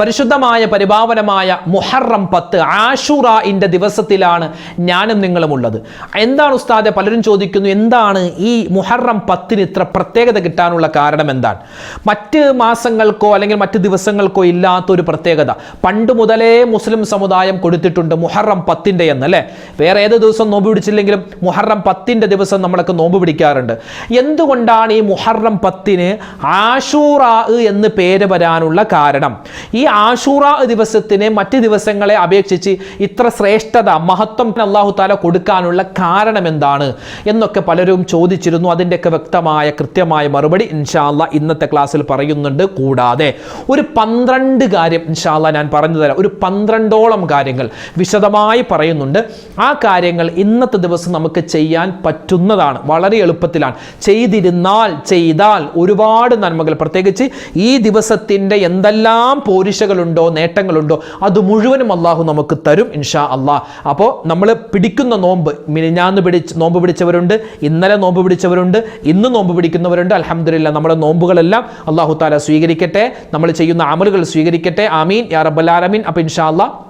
പരിശുദ്ധമായ പരിഭാവനമായ മുഹറം പത്ത് ആഷുറയിന്റെ ദിവസത്തിലാണ് ഞാനും നിങ്ങളും ഉള്ളത്. എന്താണ് ഉസ്താദെ പലരും ചോദിക്കുന്നു എന്താണ് ഈ മുഹറം പത്തിന് ഇത്ര പ്രത്യേകത കിട്ടാനുള്ള കാരണം എന്താണ്? മറ്റ് മാസങ്ങൾക്കോ അല്ലെങ്കിൽ മറ്റ് ദിവസങ്ങൾക്കോ ഇല്ലാത്തൊരു പ്രത്യേകത. പണ്ട് മുതലേ മുസ്ലിം സമുദായം കൊടുത്തിട്ടുണ്ട് മുഹറം പത്തിന്റെ എന്ന് അല്ലേ? വേറെ ഏത് ദിവസം നോമ്പ് പിടിച്ചില്ലെങ്കിലും മുഹറം പത്തിന്റെ ദിവസം നമ്മളൊക്കെ നോമ്പ് പിടിക്കാറുണ്ട്. എന്തുകൊണ്ടാണ് ഈ മുഹറം പത്തിന് ആഷൂറ എന്ന് പേര് വരാനുള്ള കാരണം? ഈ ആഷൂറ ദിവസത്തിനെ മറ്റ് ദിവസങ്ങളെ അപേക്ഷിച്ച് ഇത്ര ശ്രേഷ്ഠത മഹത്വം അള്ളാഹു താല കൊടുക്കാനുള്ള കാരണം എന്താണ് എന്നൊക്കെ പലരും ചോദിച്ചിരുന്നു. അതിന്റെയൊക്കെ വ്യക്തമായ കൃത്യമായ മറുപടി ഇൻഷാല്ല ഇന്നത്തെ ക്ലാസ്സിൽ പറയുന്നുണ്ട്. കൂടാതെ ഒരു പന്ത്രണ്ട് കാര്യം ഇൻഷാല്ല ഞാൻ പറഞ്ഞു തരാം. ഒരു പന്ത്രണ്ടോളം കാര്യങ്ങൾ വിശദമായി പറയുന്നുണ്ട്. ആ കാര്യങ്ങൾ ഇന്നത്തെ ദിവസം നമുക്ക് ചെയ്യാൻ പറ്റുന്നതാണ്. വളരെ എളുപ്പത്തിലാണ്. ചെയ്തിരുന്നാൽ ചെയ്താൽ ഒരുപാട് നന്മകൾ. പ്രത്യേകിച്ച് ഈ ദിവസത്തിന്റെ എന്തെല്ലാം പോരിശകളുണ്ടോ നേട്ടങ്ങളുണ്ടോ അത് മുഴുവനും അള്ളാഹു നമുക്ക് തരും ഇൻഷാ അള്ളാഹ് അപ്പോൾ നമ്മൾ പിടിക്കുന്ന നോമ്പ് മിനിഞ്ഞാന്ന് പിടിച്ച് നോമ്പ് പിടിച്ചവരുണ്ട് ഇന്നലെ നോമ്പ് പിടിച്ചവരുണ്ട് ഇന്ന് നോമ്പ് പിടിക്കുന്നവരുണ്ട് അലഹമില്ല നമ്മുടെ നോമ്പുകളെല്ലാം അള്ളാഹു താല സ്വീകരിക്കട്ടെ നമ്മൾ ചെയ്യുന്ന അമലുകൾ സ്വീകരിക്കട്ടെ ആമീൻ. യാ റബ്ബൽ ആലമീൻ. അപ്പോൾ ഇൻഷാ അള്ളാഹ്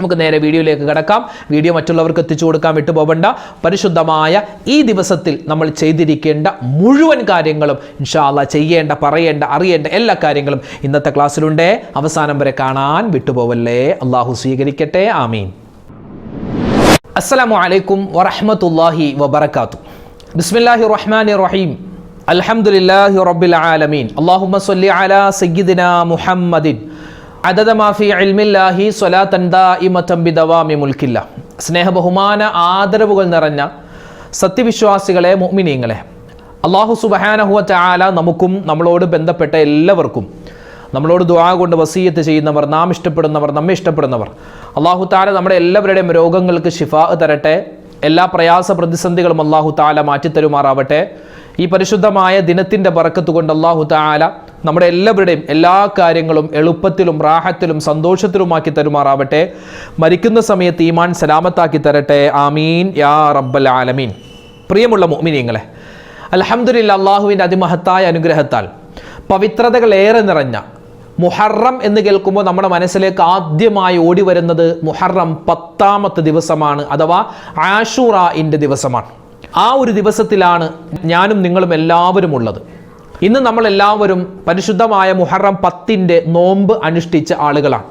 നമുക്ക് നേരെ വീഡിയോയിലേക്ക് കിടക്കാം. വീഡിയോ മറ്റുള്ളവർക്ക് എത്തിച്ചു കൊടുക്കാൻ വിട്ടുപോകണ്ട. പരിശുദ്ധമായ ഈ ദിവസത്തിൽ നമ്മൾ ചെയ്തിരിക്കേണ്ട മുഴുവൻ കാര്യങ്ങളും ഇൻഷാല്ല ചെയ്യേണ്ട പറയേണ്ട അറിയേണ്ട എല്ലാ കാര്യങ്ങളും ഇന്നത്തെ ക്ലാസ്സിലുണ്ട്. അവസാനം വരെ കാണാൻ വിട്ടുപോവല്ലേ. അള്ളാഹു സ്വീകരിക്കട്ടെ. ആമീൻ. അസ്സലാമു അലൈക്കും വറഹ്മത്തുള്ളാഹി വബർക്കാത്തു ബിസ്മില്ലാഹി റഹ്മാനി റഹീം. അലഹമുല്ലാഹി റബ്ബിൽ ആലമീൻ. അല്ലാഹുമ്മ സല്ലി അലാ സയ്യിദിനാ മുഹമ്മദിൻ അദദ മാഫി ഇൽമില്ലാഹി സ്വലാത്തൻ ദാഇമതൻ ബിദവാമി മുൽക്കില്ല സ്നേഹ ബഹുമാന ആദരവുകൾ നിറഞ്ഞ സത്യവിശ്വാസികളെ മുഅ്മിനീങ്ങളെ അള്ളാഹു സുബ്ഹാനഹു ചാല നമുക്കും നമ്മളോട് ബന്ധപ്പെട്ട എല്ലാവർക്കും നമ്മളോട് ദുആ കൊണ്ട് വസീയത്ത് ചെയ്യുന്നവർ നാം ഇഷ്ടപ്പെടുന്നവർ നമ്മെ ഇഷ്ടപ്പെടുന്നവർ അള്ളാഹു താല നമ്മുടെ എല്ലാവരുടെയും രോഗങ്ങൾക്ക് ഷിഫാ തരട്ടെ. എല്ലാ പ്രയാസ പ്രതിസന്ധികളും അള്ളാഹു താല മാറ്റിത്തരുമാറാവട്ടെ. ഈ പരിശുദ്ധമായ ദിനത്തിന്റെ ബറക്കത്ത് കൊണ്ട് അള്ളാഹു താല നമ്മുടെ എല്ലാവരുടെയും എല്ലാ കാര്യങ്ങളും എളുപ്പത്തിലും റാഹത്തിലും സന്തോഷത്തിലുമാക്കി തരുമാറാവട്ടെ. മരിക്കുന്ന സമയത്ത് ഈമാൻ സലാമത്താക്കി തരട്ടെ. ആമീൻ. യാ റബ്ബൽ ആലമീൻ. പ്രിയമുള്ള മുഅ്മിനീങ്ങളെ അലഹമുല്ല അള്ളാഹുവിന്റെ അതിമഹത്തായ അനുഗ്രഹത്താൽ പവിത്രതകൾ ഏറെ നിറഞ്ഞ മുഹറം എന്ന് കേൾക്കുമ്പോൾ നമ്മുടെ മനസ്സിലേക്ക് ആദ്യമായി ഓടി വരുന്നത് മുഹറം പത്താമത്തെ ദിവസമാണ് അഥവാ ആഷൂറയിന്റെ ദിവസമാണ്. ആ ഒരു ദിവസത്തിലാണ് ഞാനും നിങ്ങളും എല്ലാവരും ഉള്ളത്. ഇന്ന് നമ്മൾ എല്ലാവരും പരിശുദ്ധമായ മുഹറം പത്തിന്റെ നോമ്പ് അനുഷ്ഠിച്ച ആളുകളാണ്.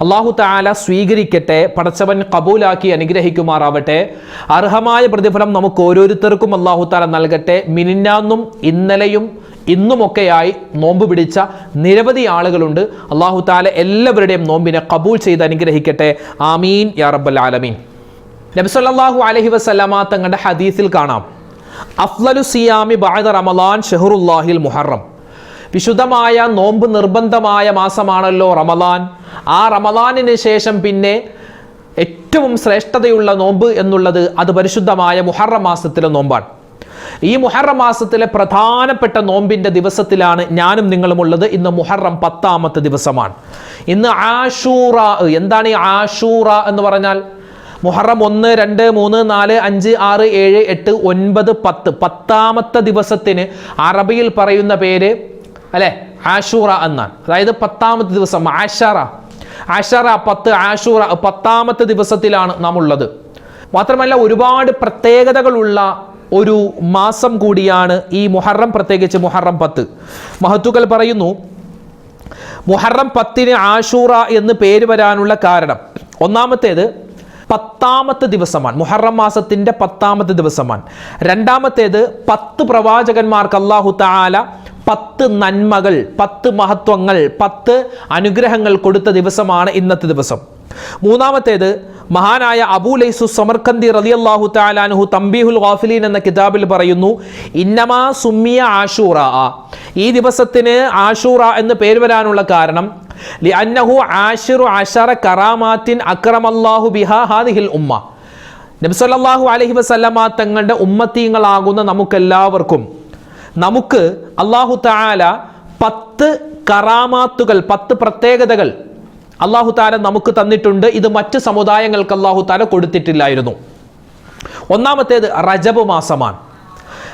അള്ളാഹു താല സ്വീകരിക്കട്ടെ പടച്ചവൻ കബൂലാക്കി അനുഗ്രഹിക്കുമാറാവട്ടെ. അർഹമായ പ്രതിഫലം നമുക്ക് ഓരോരുത്തർക്കും അള്ളാഹു താല നൽകട്ടെ. മിനിന്നാന്നും ഇന്നലെയും ഇന്നുമൊക്കെയായി നോമ്പ് പിടിച്ച നിരവധി ആളുകളുണ്ട്. അള്ളാഹു താല എല്ലാവരുടെയും നോമ്പിനെ കബൂൽ ചെയ്ത് അനുഗ്രഹിക്കട്ടെ. ആമീൻ യാ റബ്ബൽ ആലമീൻ. നബിസല്ലാഹു അലഹി വസ്ലാമ തങ്ങളുടെ ഹദീസിൽ കാണാം. അഫ്ലലു സിയാമി ബാദ റമലാൻ ഷെഹറുല്ലാഹിൽ മുഹറം. വിശുദ്ധമായ നോമ്പ് നിർബന്ധമായ മാസമാണല്ലോ റമലാൻ. ആ റമലാനിന് ശേഷം പിന്നെ ഏറ്റവും ശ്രേഷ്ഠതയുള്ള നോമ്പ് എന്നുള്ളത് അത് പരിശുദ്ധമായ മുഹറം മാസത്തിലെ നോമ്പാണ്. ഈ മുഹറം മാസത്തിലെ പ്രധാനപ്പെട്ട നോമ്പിന്റെ ദിവസത്തിലാണ് ഞാനും നിങ്ങളും ഉള്ളത്. ഇന്ന് മുഹറം പത്താമത്തെ ദിവസമാണ്. ഇന്ന് ആഷൂറ എന്താണ് ഈ ആഷൂറ എന്ന് പറഞ്ഞാൽ? മുഹറം ഒന്ന് രണ്ട് മൂന്ന് നാല് അഞ്ച് ആറ് ഏഴ് എട്ട് ഒൻപത് പത്ത്. പത്താമത്തെ ദിവസത്തിന് അറബിയിൽ പറയുന്ന പേര് അല്ലെ? ആഷൂറ എന്നാണ്. അതായത് പത്താമത്തെ ദിവസം ആഷറ. ആഷറ പത്ത് ആഷൂറ പത്താമത്തെ ദിവസത്തിലാണ് നാം ഉള്ളത് മാത്രമല്ല ഒരുപാട് പ്രത്യേകതകളുള്ള ഒരു മാസം കൂടിയാണ് ഈ മുഹറം പ്രത്യേകിച്ച് മുഹറം പത്ത്. മഹത്തുക്കൾ പറയുന്നു മുഹറം പത്തിന് ആഷൂറ എന്ന് പേര് വരാനുള്ള കാരണം. ഒന്നാമത്തേത് പത്താമത്തെ ദിവസമാണ്. മുഹറം മാസത്തിന്റെ പത്താമത്തെ ദിവസമാണ്. രണ്ടാമത്തേത് പത്ത് പ്രവാചകന്മാർക്ക് അള്ളാഹു താല പത്ത് നന്മകൾ പത്ത് മഹത്വങ്ങൾ പത്ത് അനുഗ്രഹങ്ങൾ കൊടുത്ത ദിവസമാണ് ഇന്നത്തെ ദിവസം. മൂന്നാമത്തേത് മഹാനായ അബൂ ലൈസു സമർക്കന്തി റളിയല്ലാഹു താലാനുഹു തംബീഹുൽ ഗാഫിലീൻ എന്ന കിതാബിൽ പറയുന്നു ഇന്നമാ സുമ്മിയ ആഷൂറ. ഈ ദിവസത്തിന് ആഷൂറ എന്ന് പേര് വരാനുള്ള കാരണം ലിഅന്നഹു ആഷിറു അശറ കറാമാത്തിൻ അക്രമല്ലാഹു ബിഹാ ഹാദിഹിൽ ഉമ്മ. നബി സല്ലല്ലാഹു അലൈഹി വസല്ലമ തങ്ങളുടെ ഉമ്മത്തീങ്ങളാകുന്ന നമുക്കെല്ലാവർക്കും നമുക്ക് അള്ളാഹു താല പത്ത് കറാമാത്തുകൾ പത്ത് പ്രത്യേകതകൾ അള്ളാഹു താല നമുക്ക് തന്നിട്ടുണ്ട്. ഇത് മറ്റ് സമുദായങ്ങൾക്ക് അള്ളാഹു താല കൊടുത്തിട്ടില്ലായിരുന്നു. ഒന്നാമത്തേത് റജബ് മാസമാണ്.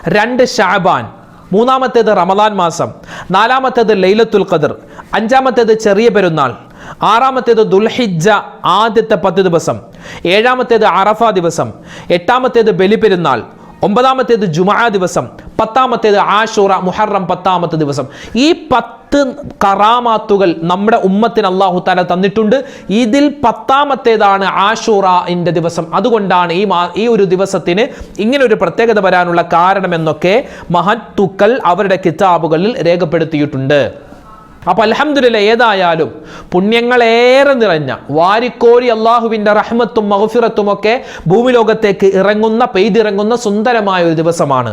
രണ്ട് ഷാബാൻ. മൂന്നാമത്തേത് റമദാൻ മാസം. നാലാമത്തേത് ലൈലത്തുൽ ഖദർ. അഞ്ചാമത്തേത് ചെറിയ പെരുന്നാൾ. ആറാമത്തേത് ദുൽഹിജ ആദ്യത്തെ പത്ത് ദിവസം. ഏഴാമത്തേത് അറഫ ദിവസം. എട്ടാമത്തേത് ബലിപെരുന്നാൾ. ഒമ്പതാമത്തേത് ജുമാ ദിവസം പത്താമത്തേത് ആഷൂറ മുഹറം പത്താമത്തെ ദിവസം. ഈ പത്ത് കറാമാത്തുകൾ നമ്മുടെ ഉമ്മത്തിന് അള്ളാഹു താല തന്നിട്ടുണ്ട്. ഇതിൽ പത്താമത്തേതാണ് ആഷൂറന്റെ ദിവസം. അതുകൊണ്ടാണ് ഈ മാ ഈ ഒരു ദിവസത്തിന് ഇങ്ങനെ ഒരു പ്രത്യേകത വരാനുള്ള കാരണമെന്നൊക്കെ മഹത്തുക്കൾ അവരുടെ കിതാബുകളിൽ രേഖപ്പെടുത്തിയിട്ടുണ്ട്. അപ്പൊ അലഹമില്ല ഏതായാലും പുണ്യങ്ങളേറെ നിറഞ്ഞ വാരിക്കോരി അള്ളാഹുവിന്റെ റഹ്മത്തും മഹഫിറത്തും ഒക്കെ ഭൂമിലോകത്തേക്ക് ഇറങ്ങുന്ന പെയ്തിറങ്ങുന്ന സുന്ദരമായ ഒരു ദിവസമാണ്.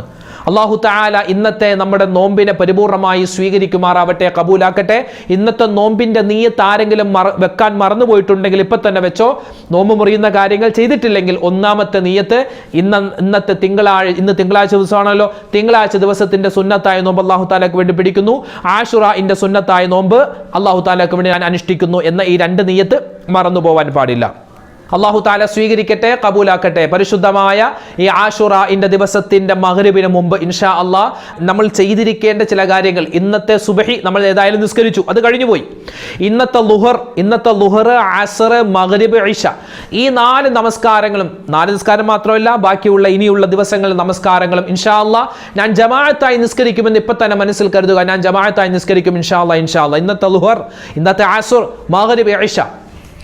അള്ളാഹു താല ഇന്നത്തെ നമ്മുടെ നോമ്പിനെ പരിപൂർണമായി സ്വീകരിക്കുമാറാവട്ടെ കബൂലാക്കട്ടെ. ഇന്നത്തെ നോമ്പിന്റെ നീയത്ത് ആരെങ്കിലും വെക്കാൻ മറന്നുപോയിട്ടുണ്ടെങ്കിൽ ഇപ്പൊ തന്നെ വെച്ചോ. നോമ്പ് മുറിയുന്ന കാര്യങ്ങൾ ചെയ്തിട്ടില്ലെങ്കിൽ ഒന്നാമത്തെ നീയത്ത് ഇന്ന ഇന്നത്തെ തിങ്കളാഴ്ച ഇന്ന് തിങ്കളാഴ്ച ദിവസമാണല്ലോ. തിങ്കളാഴ്ച ദിവസത്തിന്റെ സുന്നത്തായ നോമ്പ് അള്ളാഹു താലക്ക് വേണ്ടി പിടിക്കുന്നു. ആഷുറ സുന്നത്തായ നോമ്പ് അള്ളാഹു താലാക്ക് വേണ്ടി ഞാൻ അനുഷ്ഠിക്കുന്നു എന്ന ഈ രണ്ട് നീയത്ത് മറന്നു പോവാൻ പാടില്ല. അള്ളാഹു താല സ്വീകരിക്കട്ടെ കബൂലാക്കട്ടെ. പരിശുദ്ധമായ ഈ ആഷുറ ഇന്റെ ദിവസത്തിന്റെ മകരുവിന് മുമ്പ് ഇൻഷാ അള്ളാഹ് നമ്മൾ ചെയ്തിരിക്കേണ്ട ചില കാര്യങ്ങൾ. ഇന്നത്തെ സുബഹി നമ്മൾ ഏതായാലും നിസ്കരിച്ചു. അത് കഴിഞ്ഞു പോയി. ഇന്നത്തെ ലുഹർ ഇന്നത്തെ ലുഹർ ആസർ മകരുബ് ഐഷ ഈ നാല് നമസ്കാരങ്ങളും നാല് നിസ്കാരം മാത്രമല്ല ബാക്കിയുള്ള ഇനിയുള്ള ദിവസങ്ങളിൽ നമസ്കാരങ്ങളും ഇൻഷാ അള്ളാഹ് ഞാൻ ജമാഅത്തായി നിസ്കരിക്കുമെന്ന് ഇപ്പൊ തന്നെ മനസ്സിൽ കരുതുക. ഞാൻ ജമാഅത്തായി നിസ്കരിക്കും ഇൻഷാ അള്ളാ ഇൻഷാ അള്ളാ ഇന്നത്തെ ലുഹർ ഇന്നത്തെ ആസുർ മകരുബ് ഇഷ.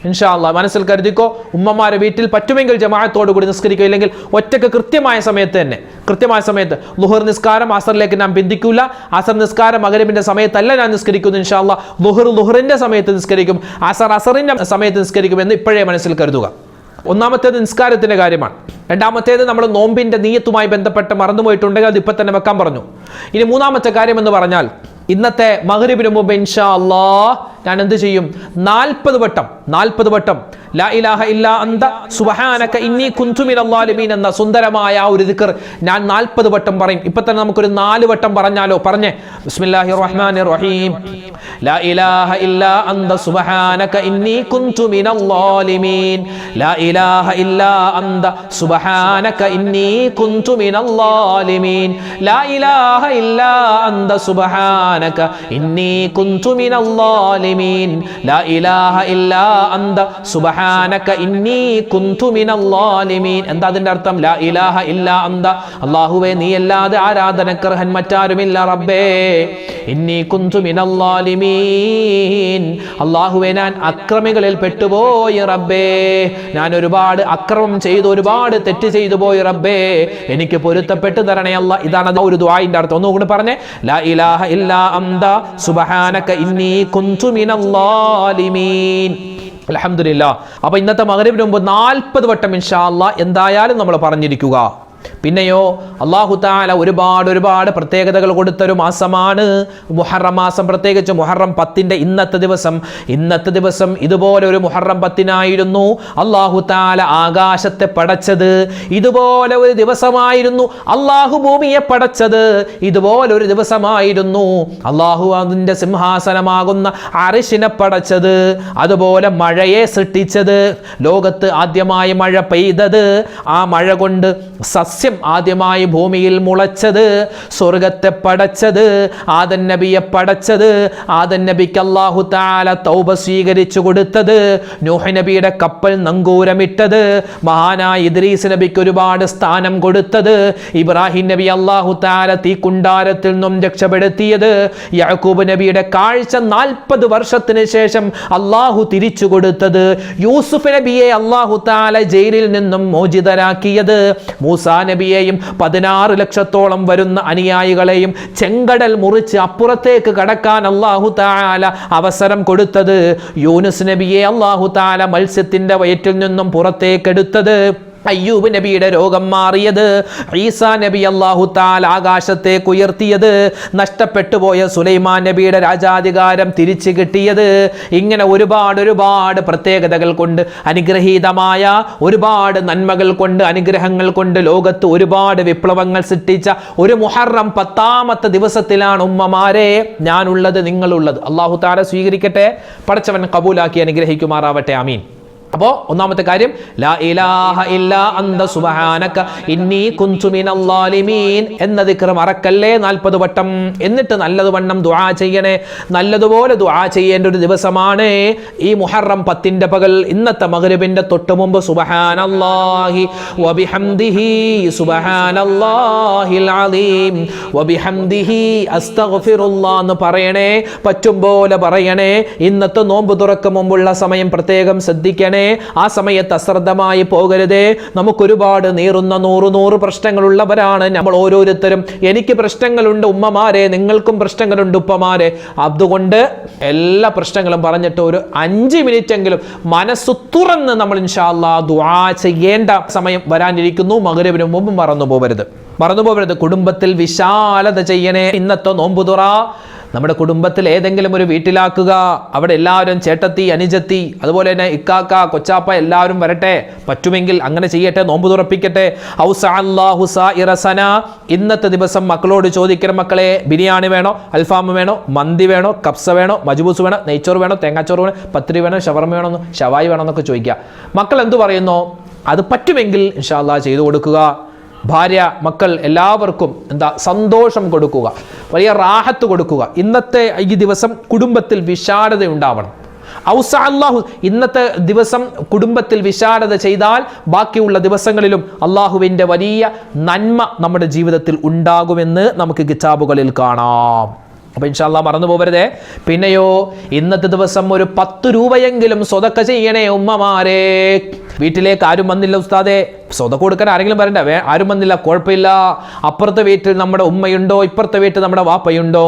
ഇൻഷാ അള്ളാഹ് മനസ്സിൽ കരുതിക്കോ ഉമ്മമാരെ വീട്ടിൽ പറ്റുമെങ്കിൽ ജമാഅത്തോടു കൂടി നിസ്കരിക്കുക ഇല്ലെങ്കിൽ ഒറ്റയ്ക്ക് കൃത്യമായ സമയത്ത് തന്നെ. കൃത്യമായ സമയത്ത്. ലുഹർ നിസ്കാരം അസറിലേക്ക് ഞാൻ ബന്ധിക്കൂല. അസർ നിസ്കാരം മകരബിന്റെ സമയത്തല്ല ഞാൻ നിസ്കരിക്കുന്നു ഇൻഷാ അള്ളാഹ് ലുഹർ ലുഹറിന്റെ സമയത്ത് നിസ്കരിക്കും. അസർ അസറിന്റെ സമയത്ത് നിസ്കരിക്കും എന്ന് ഇപ്പോഴേ മനസ്സിൽ കരുതുക. ഒന്നാമത്തേത് നിസ്കാരത്തിന്റെ കാര്യമാണ്. രണ്ടാമത്തേത് നമ്മൾ നോമ്പിന്റെ നീയത്തുമായി ബന്ധപ്പെട്ട് മറന്നുപോയിട്ടുണ്ടെങ്കിൽ അത് ഇപ്പൊ തന്നെ വെക്കാൻ പറഞ്ഞു. ഇനി മൂന്നാമത്തെ കാര്യം എന്ന് പറഞ്ഞാൽ ഇന്നത്തെ മഹരിബിന് മുമ്പ് ഇൻഷാ അള്ളാ ഞാൻ എന്ത് ചെയ്യും നാൽപ്പത് വട്ടം നാൽപ്പത് വട്ടം. ലാ ഇലാഹ ഇല്ലാ അന്ത സുബ്ഹാനക ഇന്നി കുന്തു മിനൽ ളാലിമീൻ എന്ന സുന്ദരമായ ആ ഒരു ദിക്ർ ഞാൻ നാൽപ്പത് വട്ടം പറയും. ഇപ്പൊ തന്നെ നമുക്കൊരു നാല് വട്ടം പറഞ്ഞാലോ? പറഞ്ഞേ. ബിസ്മില്ലാഹി റഹ്മാനി റഹീം ലാ ഇലാഹ ഇല്ലാ അന്ത സുബ്ഹാനക ഇന്നി കുന്തു മിനൽ ളാലിമീൻ ലാ ഇലാഹ ഇല്ലാ അന്ത സുബ്ഹാനക ഇന്നി കുന്തു മിനൽ ലാ ഇലാഹ ഇല്ലാ അന്ത സുബ്ഹാനക ഇന്നി കുന്തു എന്താ അർത്ഥം? ലാ ഇലാഹ ഇല്ല അന്ത നീ അല്ലാതെ ആരാധനക്കർഹൻ റബ്ബേ. ഇന്നി കുന്തു ഞാൻ അക്രമികളിൽ പെട്ടുപോയി റബ്ബേ. ഞാൻ ഒരുപാട് അക്രമം ചെയ്തു ഒരുപാട് തെറ്റ് ചെയ്തു പോയി റബ്ബേ. എനിക്ക് പൊരുത്തപ്പെട്ട് തരണേ അല്ല ഇതാണ് ഒരു ദുആഇന്റെ അർത്ഥം. ഒന്നുകൂടി പറഞ്ഞേ. ലാ ഇലാഹ ഇല്ലാ അന്ത സുബ്ഹാനക ഇന്നി കുന്തു അലഹമില്ല അപ്പൊ ഇന്നത്തെ മകരവിന് മുമ്പ് നാൽപ്പത് വട്ടം ഇൻഷാ എന്തായാലും നമ്മൾ പറഞ്ഞിരിക്കുക. പിന്നെയോ അള്ളാഹു താല ഒരുപാട് ഒരുപാട് പ്രത്യേകതകൾ കൊടുത്തൊരു. മാസമാണ് മുഹറം മാസം പ്രത്യേകിച്ച് മുഹറം പത്തിന്റെ ഇന്നത്തെ ദിവസം. ഇന്നത്തെ ദിവസം ഇതുപോലെ ഒരു മുഹറം പത്തിനായിരുന്നു. അള്ളാഹു താല ആകാശത്തെ പടച്ചത് ഇതുപോലെ ഒരു ദിവസമായിരുന്നു. അള്ളാഹു ഭൂമിയെ പടച്ചത് ഇതുപോലെ ഒരു ദിവസമായിരുന്നു. അള്ളാഹു അതിന്റെ സിംഹാസനമാകുന്ന അരിശിനെ പടച്ചത് അതുപോലെ മഴയെ സൃഷ്ടിച്ചത്. ലോകത്ത് ആദ്യമായി മഴ പെയ്തത്. ആ മഴ കൊണ്ട് സസ്യം ആദ്യമായി ഭൂമിയിൽ മുളച്ചത് സ്വർഗത്തെ പടച്ചത് ആദൻ നബിയെ പടച്ചത് ആദൻ നബിക്ക് അള്ളാഹു താല തൗബ സ്വീകരിച്ചു കൊടുത്തത് നൂഹ് നബിയുടെ കപ്പൽ നങ്കൂരമിട്ടത് മഹാനായ ഇദ്രീസ് നബിക്ക് ഒരുപാട് സ്ഥാനം കൊടുത്തത് ഇബ്രാഹിം നബി അള്ളാഹു താല കുണ്ടാരത്തിൽ നിന്നും രക്ഷപ്പെടുത്തിയത് യാക്കൂബ് നബിയുടെ കാഴ്ച നാൽപ്പത് വർഷത്തിന് ശേഷം അള്ളാഹു തിരിച്ചു കൊടുത്തത് യൂസുഫ് നബിയെ അള്ളാഹു താല ജയിലിൽ നിന്നും മോചിതരാക്കിയത് മൂസാ നബിയെയും പതിനാറ് ലക്ഷത്തോളം വരുന്ന അനുയായികളെയും ചെങ്കടൽ മുറിച്ച് അപ്പുറത്തേക്ക് കടക്കാൻ അള്ളാഹു താല അവസരം കൊടുത്തത് യൂനുസ് നബിയെ അള്ളാഹു താല മത്സ്യത്തിന്റെ വയറ്റിൽ നിന്നും പുറത്തേക്കെടുത്തത്. അയ്യൂബ് നബിയുടെ രോഗം മാറിയത്. ഈസാ നബി അള്ളാഹു താൽ ആകാശത്തേക്ക് ഉയർത്തിയത്. നഷ്ടപ്പെട്ടു സുലൈമാൻ നബിയുടെ രാജാധികാരം തിരിച്ചു കിട്ടിയത്. ഇങ്ങനെ ഒരുപാട് ഒരുപാട് പ്രത്യേകതകൾ കൊണ്ട് അനുഗ്രഹീതമായ ഒരുപാട് നന്മകൾ കൊണ്ട് അനുഗ്രഹങ്ങൾ കൊണ്ട് ലോകത്ത് ഒരുപാട് വിപ്ലവങ്ങൾ സൃഷ്ടിച്ച ഒരു മുഹറം പത്താമത്തെ ദിവസത്തിലാണ് ഉമ്മമാരെ ഞാനുള്ളത് നിങ്ങളുള്ളത്. അള്ളാഹു താല സ്വീകരിക്കട്ടെ. പടച്ചവൻ കബൂലാക്കി അനുഗ്രഹിക്കുമാറാവട്ടെ. അമീൻ അപ്പോ ഒന്നാമത്തെ കാര്യം ലാ ഇലാഹ ഇല്ലാ അന്ത സുബ്ഹാനക ഇന്നി കുന്തു മിനൽ ളാലിമീൻ എന്ന ദിക്ർ മറക്കല്ലേ 40 വട്ടം. എന്നിട്ട് നല്ലതുവണ്ണം ദുആ ചെയ്യണേ. നല്ലതുപോലെ ദുആ ചെയ്യേണ്ട ഒരു ദിവസമാണ് ഈ മുഹറം പത്തിന്റെ പകൽ. ഇന്നത്തെ മഗ്രിബിന്റെ തൊട്ട് മുമ്പ് സുബ്ഹാനല്ലാഹി വബിഹംദിഹി സുബ്ഹാനല്ലാഹിൽ അലീം വബിഹംദിഹി അസ്തഗ്ഫിറുല്ലാഹ് എന്ന് പറയണേ പറ്റും പോലെ പറയണേ. ഇന്നത്തെ നോമ്പ് തുറക്കും മുമ്പുള്ള സമയം പ്രത്യേകം ശ്രദ്ധിക്കണേ. ആ സമയത്ത് അശ്രദ്ധമായി പോകരുതേ. നമുക്കൊരുപാട് നീറുന്ന നൂറ് നൂറ് പ്രശ്നങ്ങളുള്ളവരാണ് നമ്മൾ ഓരോരുത്തരും. എനിക്ക് പ്രശ്നങ്ങളുണ്ട് ഉമ്മമാരെ നിങ്ങൾക്കും പ്രശ്നങ്ങളുണ്ട് ഉപ്പമാരെ. അതുകൊണ്ട് എല്ലാ പ്രശ്നങ്ങളും പറഞ്ഞിട്ട് ഒരു അഞ്ച് മിനിറ്റ് എങ്കിലും മനസ്സ് തുറന്ന് നമ്മൾ ഇൻഷാല്ലാ ദുആ ചെയ്യേണ്ട സമയം വരാനിരിക്കുന്നു. മകരവിന് മുമ്പും മറന്നു പോകരുത് മറന്നു പോകരുത് കുടുംബത്തിൽ വിശാലത ചെയ്യണേ. ഇന്നത്തെ നോമ്പുതുറ. നമ്മുടെ കുടുംബത്തിൽ ഏതെങ്കിലും ഒരു വീട്ടിലാക്കുക. അവിടെ എല്ലാവരും ചേട്ടത്തി അനുജത്തി അതുപോലെ തന്നെ ഇക്കാക്ക കൊച്ചാപ്പ എല്ലാവരും വരട്ടെ. പറ്റുമെങ്കിൽ അങ്ങനെ ചെയ്യട്ടെ. നോമ്പ് തുറപ്പിക്കട്ടെ. അല്ലാഹു ഇന്നത്തെ ദിവസം മക്കളോട് ചോദിക്കണം മക്കളെ ബിരിയാണി വേണോ? അൽഫാം വേണോ? മന്തി വേണോ? കപ്സ വേണോ? മജ്ബൂസ് വേണോ? നെയ്ച്ചോറ് വേണോ? തേങ്ങാച്ചോറ് വേണോ? പത്തിരി വേണോ? ഷവർമ വേണോ? ഷവായി വേണോ? എന്നൊക്കെ ചോദിക്കുക. മക്കൾ എന്തു പറയുന്നു? അത് പറ്റുമെങ്കിൽ ഇൻഷാല്ലാ ചെയ്തു കൊടുക്കുക. ഭാര്യ മക്കൾ എല്ലാവർക്കും എന്താ സന്തോഷം കൊടുക്കുക വലിയ റാഹത്ത് കൊടുക്കുക. ഇന്നത്തെ ഈ ദിവസം കുടുംബത്തിൽ വിശാലത ഉണ്ടാവണം. ഔസ അള്ളാഹു ഇന്നത്തെ ദിവസം കുടുംബത്തിൽ വിശാലത ചെയ്താൽ ബാക്കിയുള്ള ദിവസങ്ങളിലും അള്ളാഹുവിന്റെ വലിയ നന്മ നമ്മുടെ ജീവിതത്തിൽ ഉണ്ടാകുമെന്ന് നമുക്ക് കിതാബുകളിൽ കാണാം. അപ്പൊ ഇൻഷാല്ല മറന്നു പോകരുതേ പിന്നെയോ ഇന്നത്തെ ദിവസം ഒരു പത്ത് രൂപയെങ്കിലും സ്വതക്ക ചെയ്യണേ ഉമ്മമാരെ. വീട്ടിലേക്ക് ആരും വന്നില്ല ഉസ്താദെ. സ്വതക്ക കൊടുക്കാൻ ആരെങ്കിലും വരണ്ട. വേ ആരും വന്നില്ല കുഴപ്പമില്ല. അപ്പുറത്തെ വീട്ടിൽ നമ്മുടെ ഉമ്മയുണ്ടോ? ഇപ്പുറത്തെ വീട്ടിൽ നമ്മുടെ വാപ്പയുണ്ടോ?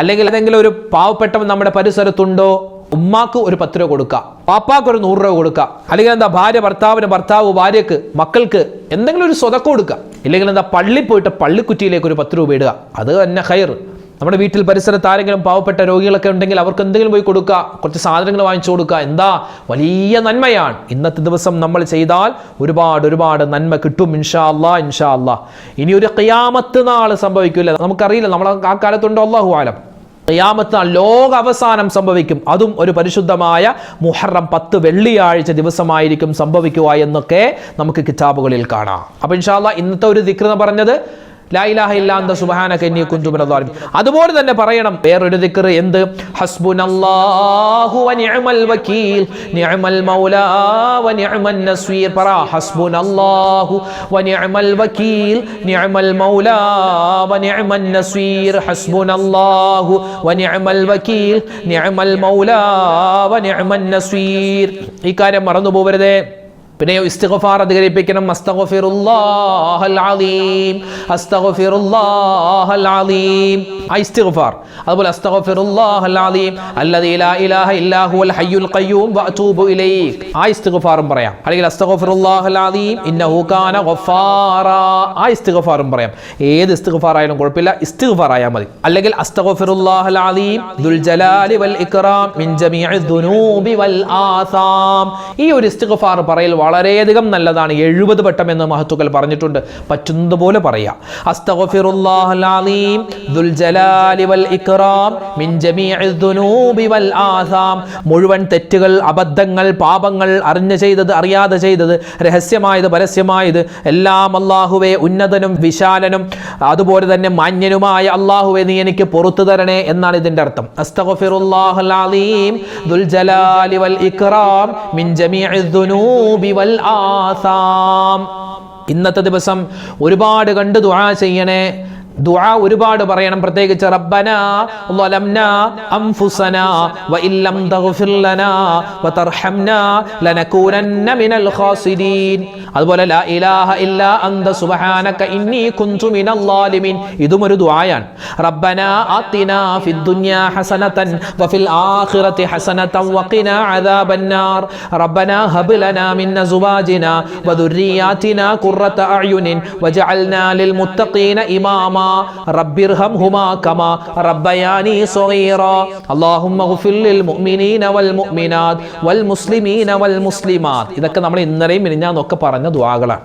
അല്ലെങ്കിൽ ഏതെങ്കിലും ഒരു പാവപ്പെട്ടവൻ നമ്മുടെ പരിസരത്തുണ്ടോ? ഉമ്മാക്ക് ഒരു പത്ത് രൂപ കൊടുക്കുക പാപ്പാക്ക് ഒരു നൂറ് രൂപ കൊടുക്കുക അല്ലെങ്കിൽ എന്താ ഭാര്യ ഭർത്താവിന് ഭർത്താവ് ഭാര്യക്ക് മക്കൾക്ക് എന്തെങ്കിലും ഒരു സ്വതക്ക കൊടുക്കുക ഇല്ലെങ്കിൽ എന്താ പള്ളി പോയിട്ട് പള്ളിക്കുറ്റിയിലേക്ക് ഒരു പത്ത് രൂപ ഇടുക. അത് തന്നെ ഹയർ നമ്മുടെ വീട്ടിൽ പരിസരത്ത് ആരെങ്കിലും പാവപ്പെട്ട രോഗികളൊക്കെ ഉണ്ടെങ്കിൽ അവർക്ക് എന്തെങ്കിലും പോയി കൊടുക്കുക. കുറച്ച് സാധനങ്ങൾ വാങ്ങിച്ചു കൊടുക്കുക. എന്താ? വലിയ നന്മയാണ്. ഇന്നത്തെ ദിവസം നമ്മൾ ചെയ്താൽ ഒരുപാട് ഒരുപാട് നന്മ കിട്ടും. ഇൻഷാ അല്ലാ ഇൻഷാ അല്ലാ ഇനി ഒരു ഖിയാമത്ത് നാൾ സംഭവിക്കില്ല. നമുക്കറിയില്ല. നമ്മൾ ആ കാലത്തുണ്ടോ? അള്ളാഹു ആലം. ഖിയാമത്ത് നാൾ ലോക അവസാനം സംഭവിക്കും. അതും ഒരു പരിശുദ്ധമായ മുഹറം പത്ത് വെള്ളിയാഴ്ച ദിവസമായിരിക്കും സംഭവിക്കുക എന്നൊക്കെ നമുക്ക് കിതാബുകളിൽ കാണാം. അപ്പൊ ഇൻഷാല്ല ഇന്നത്തെ ഒരു എന്ന് പറഞ്ഞത് അതുപോലെ തന്നെ പറയണം വേറൊരു എന്ത്? വ നിഅമൽ വകീൽ നിഅമൽ മൗലാ വ വ നിഅമൽ വകീൽ നിഅമൽ മൗലാ വ വ നിഅമൽ വകീൽ നിഅമൽ മൗലാ വ നിഅമൻ നസ്വീർ ഈ കാര്യം മറന്നു പോകരുതേ പിന്നെയോ ഇസ്തിഗ്ഫാർ അധികരിപ്പിക്കണം. ആ ഇസ്തിഗ്ഫാർ. അതുപോലെ ആ ഇസ്തിഗ്ഫാറും പറയാം. അല്ലെങ്കിൽ ആ ഇസ്തിഗ്ഫാറും പറയാം. ഏത് ഇസ്തിഗ്ഫാർ ആയാലും കുഴപ്പമില്ല. ഇസ്തിഗ്ഫാർ ആയാൽ മതി. അല്ലെങ്കിൽ ഈ ഒരു ഇസ്തിഗ്ഫാർ പറയൽ വളരെയധികം നല്ലതാണ്. എഴുപത് വട്ടം എന്ന് മഹത്തുക്കൾ പറഞ്ഞിട്ടുണ്ട്. പറ്റുന്നത് പോലെ പറയാം. മുഴുവൻ തെറ്റുകൾ അബദ്ധങ്ങൾ പാപങ്ങൾ അറിഞ്ഞു ചെയ്തത് അറിയാതെ ചെയ്തത് രഹസ്യമായത് പരസ്യമായത് എല്ലാം അള്ളാഹുവെ ഉന്നതനും വിശാലനും അതുപോലെ തന്നെ മാന്യനുമായ അള്ളാഹുവെ നീ എനിക്ക് പുറത്തു തരണേ എന്നാണ് ഇതിന്റെ അർത്ഥം. അസ്തഗ്ഫിറുല്ലാഹൽ അലീം ദുൽ ജലാലി വൽ ഇക്റാം മിൻ ജമീഇ ദുനൂബി വൽ ആസാം. ഇന്നത്തെ ദിവസം ഒരുപാട് കണ്ട് ദുആ ചെയ്യണേ. ദുആ ഒരുപാട് പറയണം. പ്രത്യേകിച്ച് റബ്ബന ളലംനാ അൻഫുസനാ വഇല്ലം തഗ്ഫിർ ലനാ വതർഹംനാ ലനകൂനന്ന മിനൽ ഖാസിരീൻ. അതുപോലെ ലാ ഇലാഹ ഇല്ലാ അന്ത സുബ്ഹാനക ഇന്നി കുൻതു മിനൽ ളാലിമീൻ ഇതും ഒരു ദുആയാണ്. റബ്ബന ആതിനാ ഫിദ് ദുനിയാ ഹസനതൻ വഫിൽ ആഖിറതി ഹസനതൻ വഖിനാ അദാബൻ നാർ റബ്ബന ഹബ് ലനാ മിൻ അസ്വാജിനാ വദുർരിയാതിനാ ഖുറത അഅ്യുനിൻ വജഅൽനാ ലിൽ മുത്തഖീന ഇമാമാ. റബ്ബിർഹംഹുമാ കമാ. റബ്ബയാനി സ്വഗീറാ അല്ലാഹുമ്മ ഗഫിർ ലിൽ മുഅ്മിനീന വൽ മുഅ്മിനാത്ത് വൽ മുസ്ലിമീന വൽ മുസ്ലിമാത്ത് ഇതൊക്കെ നമ്മൾ ഇന്നലെയും മിനിഞ്ഞാന്നൊക്കെ പറഞ്ഞ ദുആകളാണ്.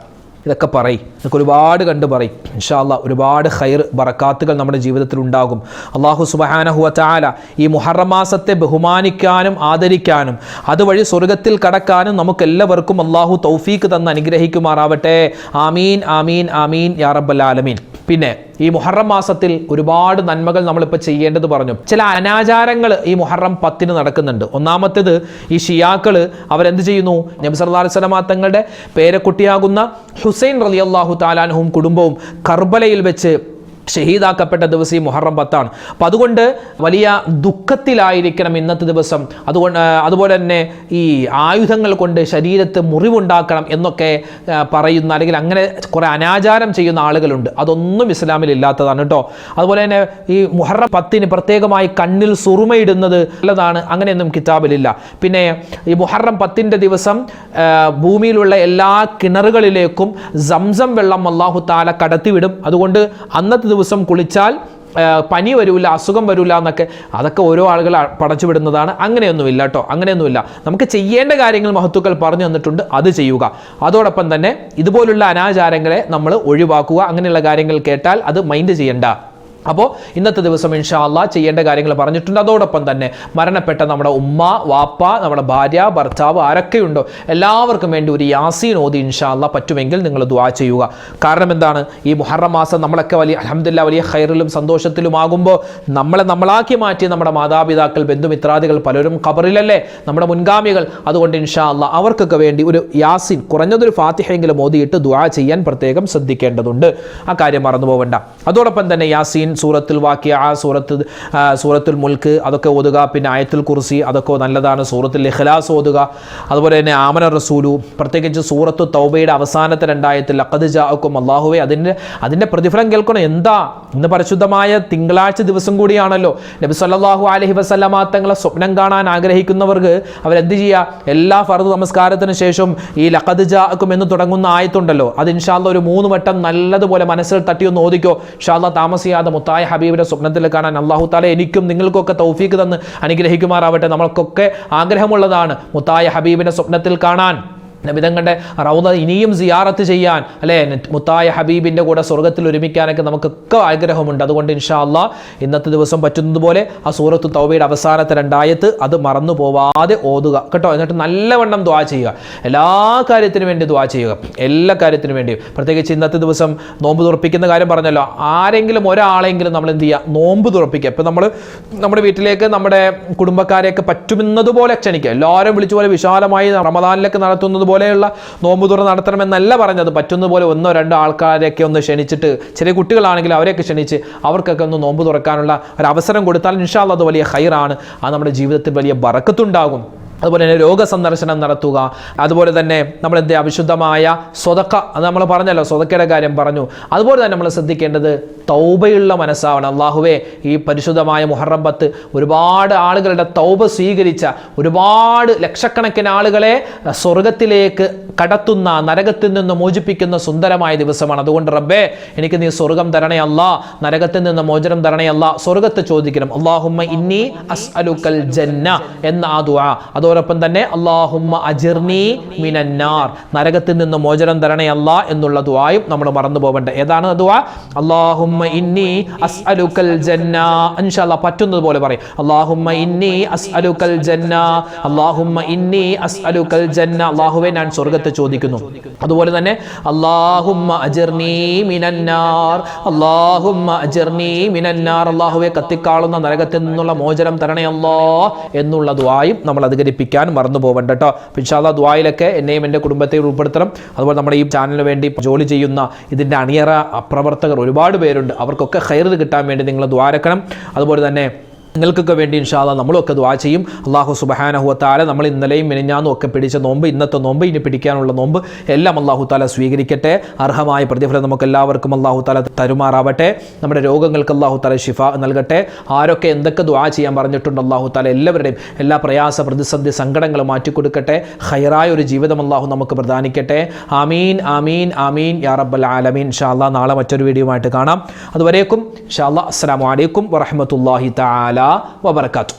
ഇതൊക്കെ പറയും. ഇതൊക്കെ ഒരുപാട് കണ്ട് പറയും. ഇൻഷാല്ല ഒരുപാട് ഹൈർ ബറക്കാത്തുകൾ നമ്മുടെ ജീവിതത്തിൽ ഉണ്ടാകും. അള്ളാഹു സുബഹാനഹുവ ചാല ഈ മുഹറം മാസത്തെ ബഹുമാനിക്കാനും ആദരിക്കാനും അതുവഴി സ്വർഗത്തിൽ കടക്കാനും നമുക്ക് എല്ലാവർക്കും അള്ളാഹു തൗഫീക്ക് തന്ന് അനുഗ്രഹിക്കുമാറാവട്ടെ. ആമീൻ ആമീൻ ആമീൻ യാ റബ്ബൽ ആലമീൻ. പിന്നെ ഈ മുഹറം മാസത്തിൽ ഒരുപാട് നന്മകൾ നമ്മളിപ്പോൾ ചെയ്യേണ്ടത് പറഞ്ഞു. ചില അനാചാരങ്ങൾ ഈ മുഹറം പത്തിന് നടക്കുന്നുണ്ട്. ഒന്നാമത്തേത് ഈ ഷിയാക്കൾ അവരെന്ത് ചെയ്യുന്നു? നബി വസല്ലമ തങ്ങളുടെ പേരക്കുട്ടിയാകുന്ന ഹുസൈൻ റളിയല്ലാഹു താലാൻഹും കുടുംബവും കർബലയിൽ വെച്ച് ഷഹീദാക്കപ്പെട്ട ദിവസം ഈ മുഹറം പത്താണ്. അപ്പം അതുകൊണ്ട് വലിയ ദുഃഖത്തിലായിരിക്കണം ഇന്നത്തെ ദിവസം. അതുകൊണ്ട് അതുപോലെ തന്നെ ഈ ആയുധങ്ങൾ കൊണ്ട് ശരീരത്ത് മുറിവുണ്ടാക്കണം എന്നൊക്കെ പറയുന്ന അല്ലെങ്കിൽ അങ്ങനെ കുറേ അനാചാരം ചെയ്യുന്ന ആളുകളുണ്ട്. അതൊന്നും ഇസ്ലാമിൽ ഇല്ലാത്തതാണ് കേട്ടോ. അതുപോലെ തന്നെ ഈ മുഹറം പത്തിന് പ്രത്യേകമായി കണ്ണിൽ സുറുമയിടുന്നത് നല്ലതാണ്. അങ്ങനെയൊന്നും കിതാബിലില്ല. പിന്നെ ഈ മുഹറം പത്തിന്റെ ദിവസം ഭൂമിയിലുള്ള എല്ലാ കിണറുകളിലേക്കും സംസം വെള്ളം അള്ളാഹു താല കടത്തിവിടും. അതുകൊണ്ട് അന്നത്തെ ദിവസം കുളിച്ചാൽ പനി വരില്ല അസുഖം വരില്ല എന്നൊക്കെ അതൊക്കെ ഓരോ ആളുകൾ പടച്ചു വിടുന്നതാണ് അങ്ങനെയൊന്നുമില്ല കേട്ടോ അങ്ങനെയൊന്നുമില്ല. നമുക്ക് ചെയ്യേണ്ട കാര്യങ്ങൾ മഹത്തുക്കൾ പറഞ്ഞു തന്നിട്ടുണ്ട്. അത് ചെയ്യുക. അതോടൊപ്പം തന്നെ ഇതുപോലുള്ള അനാചാരങ്ങളെ നമ്മൾ ഒഴിവാക്കുക. അങ്ങനെയുള്ള കാര്യങ്ങൾ കേട്ടാൽ അത് മൈൻഡ് ചെയ്യണ്ട. അപ്പോൾ ഇന്നത്തെ ദിവസം ഇൻഷാ അള്ളാ ചെയ്യേണ്ട കാര്യങ്ങൾ പറഞ്ഞിട്ടുണ്ട്. അതോടൊപ്പം തന്നെ മരണപ്പെട്ട നമ്മുടെ ഉമ്മ വാപ്പ നമ്മുടെ ഭാര്യ ഭർത്താവ് ആരൊക്കെയുണ്ടോ എല്ലാവർക്കും വേണ്ടി ഒരു യാസീൻ ഓതി ഇൻഷാ അള്ളാ പറ്റുമെങ്കിൽ നിങ്ങൾ ദുആ ചെയ്യുക. കാരണം എന്താണ്? ഈ മുഹറം മാസം നമ്മളൊക്കെ വലിയ അലഹമില്ല വലിയ ഹൈറിലും സന്തോഷത്തിലുമാകുമ്പോൾ നമ്മളെ നമ്മളാക്കി മാറ്റി നമ്മുടെ മാതാപിതാക്കൾ ബന്ധുമിത്രാദികൾ പലരും ഖബറിലല്ലേ? നമ്മുടെ മുൻഗാമികൾ. അതുകൊണ്ട് ഇൻഷാ അള്ളാ അവർക്കൊക്കെ വേണ്ടി ഒരു യാസീൻ കുറഞ്ഞതൊരു ഫാത്തിഹയെങ്കിലും ഓതിയിട്ട് ദുആ ചെയ്യാൻ പ്രത്യേകം ശ്രദ്ധിക്കേണ്ടതുണ്ട്. ആ കാര്യം മറന്നു പോവണ്ട അതോടൊപ്പം തന്നെ യാസീൻ സൂറത്തുൽ വാക്കിയ ആ സൂറത്ത് സൂറത്തിൽ സൂറത്തുൽ മുൽക്ക് അതൊക്കെ ഓതുക പിന്നെ ആയത്തുൽ കുർസി അതൊക്കെ നല്ലതാണ് സൂറത്തുൽ ഇഖ്ലാസ് ഓതുക. അതുപോലെ തന്നെ ആമന റസൂലു പ്രത്യേകിച്ച് സൂറത്തു തൗബയുടെ അവസാനത്തെ രണ്ടായത്തിൽ അക്കത് ജാക്കും അള്ളാഹുവെ അതിന്റെ അതിന്റെ പ്രതിഫലം കേൾക്കണം. എന്താ? ഇന്ന് പരിശുദ്ധമായ തിങ്കളാഴ്ച ദിവസം കൂടിയാണല്ലോ. നബി സല്ലാഹു അലഹി വസല്ലമ തങ്ങളെ സ്വപ്നം കാണാൻ ആഗ്രഹിക്കുന്നവർക്ക് അവരെന്ത് ചെയ്യുക എല്ലാ ഫർദ് നമസ്കാരത്തിന് ശേഷം ഈ ലക്കത് ജാക്കും എന്ന് തുടങ്ങുന്ന ആയത്തുണ്ടല്ലോ. അത് ഇൻഷാല്ല ഒരു മൂന്ന് വട്ടം നല്ലതുപോലെ മനസ്സിൽ തട്ടിയൊന്ന് ഓദിക്കോ ഇൻഷാല്ല താമസിയാതെ മുത്തായ ഹബീബിന്റെ സ്വപ്നത്തിൽ കാണാൻ അള്ളാഹു താല എനിക്കും നിങ്ങൾക്കൊക്കെ തൗഫീക്ക് തന്ന് അനുഗ്രഹിക്കുമാറാവട്ടെ. നമ്മൾക്കൊക്കെ ആഗ്രഹമുള്ളതാണ് മുത്തായ ഹബീബിന്റെ സ്വപ്നത്തിൽ കാണാൻ. നബിതങ്ങളുടെ റൗദ ഇനിയും സിയാറത്ത് ചെയ്യാൻ അല്ലേ? മുത്തായ ഹബീബിന്റെ കൂടെ സ്വർഗത്തിൽ ഒരുമിക്കാനൊക്കെ നമുക്കൊക്കെ ആഗ്രഹമുണ്ട്. അതുകൊണ്ട് ഇൻഷാ അള്ളാ ഇന്നത്തെ ദിവസം പറ്റുന്നതുപോലെ ആ സൂറത്ത് തൗബയുടെ അവസാനത്തെ രണ്ടായത്ത് അത് മറന്നു പോവാതെ ഓതുക. കേട്ടോ എന്നിട്ട് നല്ലവണ്ണം ദ്വാ ചെയ്യുക. എല്ലാ കാര്യത്തിനും വേണ്ടി ദ്വാ ചെയ്യുക. എല്ലാ കാര്യത്തിനും വേണ്ടിയും പ്രത്യേകിച്ച് ഇന്നത്തെ ദിവസം നോമ്പ് തുറപ്പിക്കുന്ന കാര്യം പറഞ്ഞല്ലോ. ആരെങ്കിലും ഒരാളെങ്കിലും നമ്മൾ എന്ത് ചെയ്യുക? നോമ്പ് തുറപ്പിക്കുക. ഇപ്പം നമ്മൾ നമ്മുടെ വീട്ടിലേക്ക് നമ്മുടെ കുടുംബക്കാരെയൊക്കെ പറ്റുമെന്നതുപോലെ ക്ഷണിക്കുക. എല്ലാവരും വിളിച്ചു പോലെ വിശാലമായി റമദാനിലൊക്കെ നടത്തുന്നത് പോലെയുള്ള നോമ്പ് തുറ നടത്തണമെന്നല്ല പറഞ്ഞത്. പറ്റുന്നതുപോലെ ഒന്നോ രണ്ടോ ആൾക്കാരെയൊക്കെ ഒന്ന് ക്ഷണിച്ചിട്ട് ചെറിയ കുട്ടികളാണെങ്കിൽ അവരെയൊക്കെ ക്ഷണിച്ച് അവർക്കൊക്കെ ഒന്ന് നോമ്പ് തുറക്കാനുള്ള ഒരു അവസരം കൊടുത്താൽ ഇൻഷാല്ല അത് വലിയ ഹൈറാണ് അത് നമ്മുടെ ജീവിതത്തിൽ വലിയ ബറക്കത്തുണ്ടാകും. അതുപോലെ തന്നെ രോഗസന്ദർശനം നടത്തുക. അതുപോലെ തന്നെ നമ്മൾ എന്ത് അവിശുദ്ധമായ സ്വതക്ക അത് നമ്മൾ പറഞ്ഞല്ലോ സ്വതക്കയുടെ കാര്യം പറഞ്ഞു. അതുപോലെ തന്നെ നമ്മൾ ശ്രദ്ധിക്കേണ്ടത് തൗബയുള്ള മനസ്സാവണം. അള്ളാഹുവേ ഈ പരിശുദ്ധമായ മുഹറമ്പത്ത് ഒരുപാട് ആളുകളുടെ തൗബ സ്വീകരിച്ച ഒരുപാട് ലക്ഷക്കണക്കിന് ആളുകളെ സ്വർഗത്തിലേക്ക് കടത്തുന്ന നരകത്തിൽ നിന്ന് മോചിപ്പിക്കുന്ന സുന്ദരമായ ദിവസമാണ്. അതുകൊണ്ട് റബ്ബേ എനിക്ക് നീ സ്വർഗം തരണയല്ല നരകത്തിൽ നിന്ന് മോചനം തരണയല്ല സ്വർഗത്ത് ചോദിക്കണം. അള്ളാഹുമ്മ ഇന്നി അസ് അലുക്കൽ ജന്ന എന്ന ആ ദുആ. അതോടൊപ്പം തന്നെ അള്ളാഹുമ്മ അജിർനി മിനന്നാർ നരകത്തിൽ നിന്ന് മോചനം തരണേ അല്ല എന്നുള്ള ദുവായും നമ്മൾ മറന്നു പോകേണ്ടത് ഏതാണ് ദുആ? അള്ളാഹുമ്മ ഇന്നി അസ് അലുക്കൽ ജന്ന. ഇൻഷാല്ലാ പറ്റുന്നത് പോലെ പറയും. അള്ളാഹുമ്മ ഇന്നി അസ് അലുക്കൽ ജന്ന. അള്ളാഹുമ്മ ഇന്നി അസ് അലുക്കൽ ജന്ന. അള്ളാഹുവെ ഞാൻ സ്വർഗത്തെ ചോദിക്കുന്നു. അതുപോലെ തന്നെ അള്ളാഹുമ്മ അജിർനി മിനന്നാർ അള്ളാഹുമ്മ അജിർനി മിനന്നാർ അള്ളാഹുവെ കത്തിക്കാളുന്ന നരകത്തിൽ നിന്നുള്ള മോചനം തരണേ അല്ലോ എന്നുള്ള ദുവായും നമ്മൾ അധികരിപ്പിക്കാൻ മറന്നു പോകണ്ട കേട്ടോ പിൻഷാല ദ്വായിലൊക്കെ എന്നെയും എന്റെ കുടുംബത്തെയും ഉൾപ്പെടുത്തണം. അതുപോലെ നമ്മുടെ ഈ ചാനലിന് വേണ്ടി ജോലി ചെയ്യുന്ന ഇതിന്റെ അണിയറ പ്രവർത്തകർ ഒരുപാട് പേരുണ്ട്. അവർക്കൊക്കെ ഹൈറിത് കിട്ടാൻ വേണ്ടി നിങ്ങൾ ദ്വാരക്കണം അതുപോലെ തന്നെ നിങ്ങൾക്കൊക്കെ വേണ്ടി ഇൻഷാല്ല നമ്മളൊക്കെ ദ്വാ ചെയ്യും. അള്ളാഹു സുബഹാനഹു താല നമ്മൾ ഇന്നലെയും മിനിഞ്ഞാന്നും ഒക്കെ പിടിച്ച നോമ്പ് ഇന്നത്തെ നോമ്പ് ഇനി പിടിക്കാനുള്ള നോമ്പ് എല്ലാം അള്ളാഹു താല സ്വീകരിക്കട്ടെ. അർഹമായ പ്രതിഫലം നമുക്ക് എല്ലാവർക്കും അള്ളാഹു താല തരുമാറാവട്ടെ. നമ്മുടെ രോഗങ്ങൾക്ക് അള്ളാഹു താല ഷിഫ നൽകട്ടെ. ആരൊക്കെ എന്തൊക്കെ ദ്വാ ചെയ്യാൻ പറഞ്ഞിട്ടുണ്ട് അള്ളാഹു താല എല്ലാവരുടെയും എല്ലാ പ്രയാസ പ്രതിസന്ധി സങ്കടങ്ങൾ മാറ്റിക്കൊടുക്കട്ടെ. ഹൈറായ ഒരു ജീവിതം അള്ളാഹു നമുക്ക് പ്രദാനിക്കട്ടെ. ആമീൻ ആമീൻ ആമീൻ. യാ റബ്ബൽ ആലമീൻ. ഷാല്ല നാളെ മറ്റൊരു വീഡിയോ ആയിട്ട് കാണാം. അതുവരേക്കും ഷാല്ല അസ്സാം വലൈക്കും വറഹമത്തല്ലാഹി താല വബർക്കാത്തു